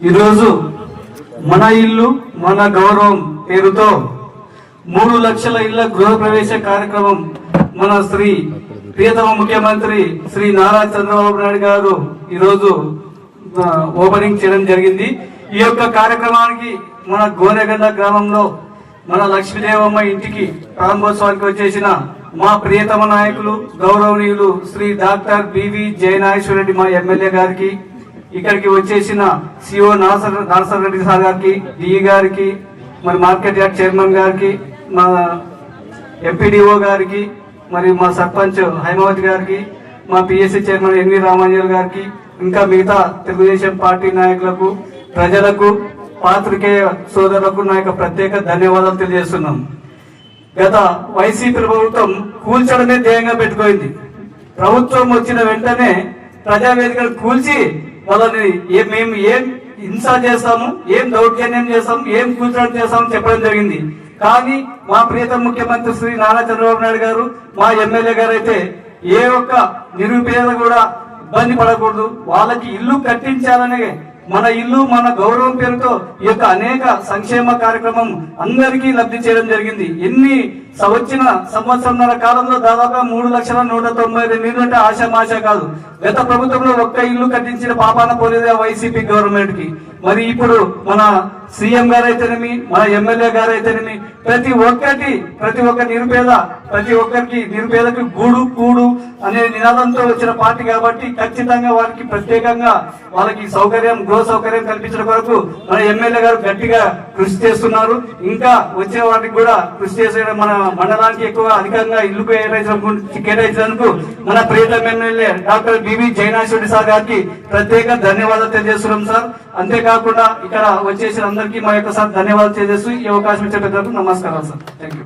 ఈరోజు మన ఇల్లు మన గౌరవం పేరుతో మూడు లక్షల ఇళ్ళ గృహప్రవేశ కార్యక్రమం మన శ్రీ ప్రియతమ ముఖ్యమంత్రి శ్రీ నారా చంద్రబాబు నాయుడు గారు ఈరోజు ఓపెనింగ్ చేయడం జరిగింది. ఈ యొక్క కార్యక్రమానికి మన గోనెగండ గ్రామంలో మన లక్ష్మీదేవమ్మ ఇంటికి ప్రారంభోత్సవానికి వచ్చేసిన మా ప్రియతమ నాయకులు గౌరవనీయులు Shri doctor B V Jayanageswara Reddy మా ఎమ్మెల్యే గారికి ఇక్కడికి వచ్చేసిన సిఓ నాసర్ నాసర్ రెడ్డి సార్ గారికి డిఈ గారికి మరి మార్కెట్ యార్డ్ చైర్మన్ గారికి మా ఎంపీడీఓ గారికి మరి మా సర్పంచ్ హైమావతి గారికి మా పిఎస్సి చైర్మన్ ఎన్వి రామాంజల్ గారికి ఇంకా మిగతా తెలుగుదేశం పార్టీ నాయకులకు ప్రజలకు పాత్రికేయ సోదరులకు నా యొక్క ప్రత్యేక ధన్యవాదాలు తెలియజేస్తున్నాం. గత వైసీపీ ప్రభుత్వం కూల్చడమే ధ్యేయంగా పెట్టుకోయింది. ప్రభుత్వం వచ్చిన వెంటనే ప్రజావేదికలు కూల్చి వాళ్ళని ఏ- మేము ఏం హింస చేస్తాము ఏం దౌర్జన్యం చేస్తాము ఏం కూల్చడం చేస్తాము చెప్పడం జరిగింది. కానీ మా ప్రియతమ ముఖ్యమంత్రి శ్రీ నారా చంద్రబాబు నాయుడు గారు మా ఎమ్మెల్యే గారు అయితే ఏ ఒక్క నిరుపేద కూడా ఇబ్బంది పడకూడదు. వాళ్ళకి ఇల్లు కట్టించాలనే మన ఇల్లు మన గౌరవం పేరుతో ఈ యొక్క అనేక సంక్షేమ కార్యక్రమం అందరికీ లబ్ధి చేయడం జరిగింది. ఎన్ని వచ్చిన సంవత్సరంన్నర కాలంలో దాదాపుగా మూడు లక్షల నూట తొంభై ఐదు ఇల్లు అంటే ఆశామాష కాదు. గత ప్రభుత్వంలో ఒక్క ఇల్లు కట్టించిన పాపాన పోలేదు వైసీపీ గవర్నమెంట్కి మరి ఇప్పుడు మన సీఎం గారు అయితేనేమి మన ఎమ్మెల్యే గారు అయితేనేమి ప్రతి ఒక్కటి ప్రతి ఒక్క నిరుపేద ప్రతి ఒక్కరికి నిరుపేదకి గూడు కూడు అనే నినాదంతో వచ్చిన పార్టీ కాబట్టి ఖచ్చితంగా వారికి ప్రత్యేకంగా వాళ్ళకి సౌకర్యం గృహ సౌకర్యం కల్పించడం కొరకు మన ఎమ్మెల్యే గారు గట్టిగా కృషి చేస్తున్నారు. ఇంకా వచ్చే వాటికి కూడా కృషి చేసే మన మండలానికి ఎక్కువ అధికంగా ఇల్లు కేటాయించినందుకు మన ప్రియతమ MLA doctor B V Jainashwari sir గారికి ప్రత్యేక ధన్యవాదాలు తెలియజేస్తున్నాం సార్. అంతేకాకుండా ఇక్కడ వచ్చేసిన అందరికీ మా యొక్క సార్ ధన్యవాదాలు తెలియజేస్తూ ఈ అవకాశం ఇచ్చే పెద్దలకు నమస్కారం. Namaskar, sir. Thank you.